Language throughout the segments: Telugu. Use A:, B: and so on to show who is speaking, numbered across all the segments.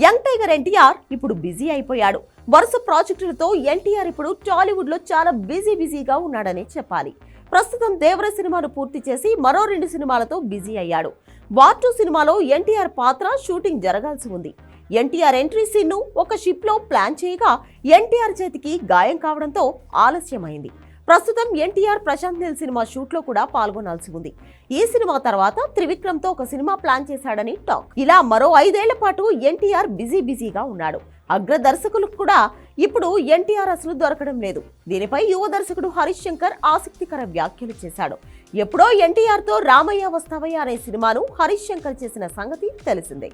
A: యంగ్ టైగర్ ఎన్టీఆర్ ఇప్పుడు బిజీ అయిపోయాడు. వరుస ప్రాజెక్టులతో ఎన్టీఆర్ ఇప్పుడు టాలీవుడ్లో చాలా బిజీ బిజీగా ఉన్నాడని చెప్పాలి. ప్రస్తుతం దేవర సినిమాను పూర్తి చేసి మరో రెండు సినిమాలతో బిజీ అయ్యాడు. వార్ టూ సినిమాలో ఎన్టీఆర్ పాత్ర షూటింగ్ జరగాల్సి ఉంది. ఎన్టీఆర్ ఎంట్రీ సీన్ను ఒక షిప్లో ప్లాన్ చేయగా ఎన్టీఆర్ చేతికి గాయం కావడంతో ఆలస్యమైంది. ప్రస్తుతం ఎన్టీఆర్ ప్రశాంత్ నీల్ సినిమా షూట్లో కూడా పాల్గొనాల్సి ఉంది. ఈ సినిమా తర్వాత త్రివిక్రమ్తో ఒక సినిమా ప్లాన్ చేశాడని టాక్. ఇలా మరో ఐదేళ్ళ పాటు ఎన్టీఆర్ బిజీ బిజీగా ఉన్నాడు. అగ్ర దర్శకులకు కూడా ఇప్పుడు ఎన్టీఆర్ అసలు దొరకడం లేదు. దీనిపై యువ దర్శకుడు హరీష్ శంకర్ ఆసక్తికర వ్యాఖ్యలు చేశాడు. ఎప్పుడో ఎన్టీఆర్తో రామయ్య వస్తావయ్య అనే సినిమాను హరీష్ శంకర్ చేసిన సంగతి తెలిసిందే.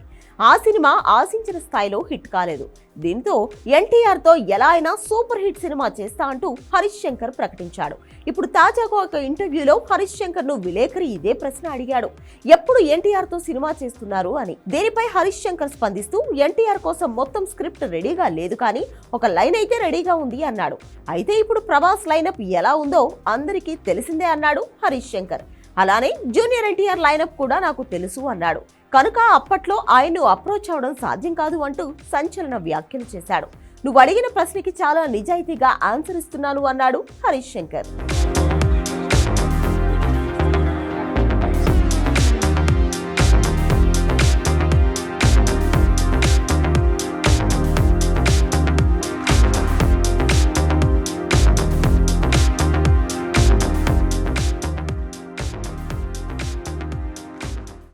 A: ఆ సినిమా ఆశించిన స్థాయిలో హిట్ కాలేదు. దీంతో ఎన్టీఆర్తో ఎలా అయినా సూపర్ హిట్ సినిమా చేస్తా అంటూ హరీష్ శంకర్ ప్రకటించాడు. ఇప్పుడు తాజాగా ఒక ఇంటర్వ్యూలో హరీష్ శంకర్ను విలేకరి ఇదే ప్రశ్న అడిగాడు. ఎప్పుడు ఎన్టీఆర్తో సినిమా చేస్తున్నారు అని. దీనిపై హరీష్ శంకర్ స్పందిస్తూ ఎన్టీఆర్ కోసం మొత్తం స్క్రిప్ట్ రెడీగా లేదు కానీ ఒక లైన్ అయితే రెడీగా ఉంది అన్నాడు. అయితే ఇప్పుడు ప్రభాస్ లైనప్ ఎలా ఉందో అందరికీ తెలిసిందే అన్నాడు హరీష్ శంకర్. అలానే జూనియర్ ఎన్టీఆర్ లైనప్ కూడా నాకు తెలుసు అన్నాడు. కనుక అప్పట్లో ఆయన్ను అప్రోచ్ అవడం సాధ్యం కాదు అంటూ సంచలన వ్యాఖ్యలు చేశాడు. నువ్వు అడిగిన ప్రశ్నకి చాలా నిజాయితీగా ఆన్సర్ ఇస్తున్నాను అన్నాడు హరీష్ శంకర్.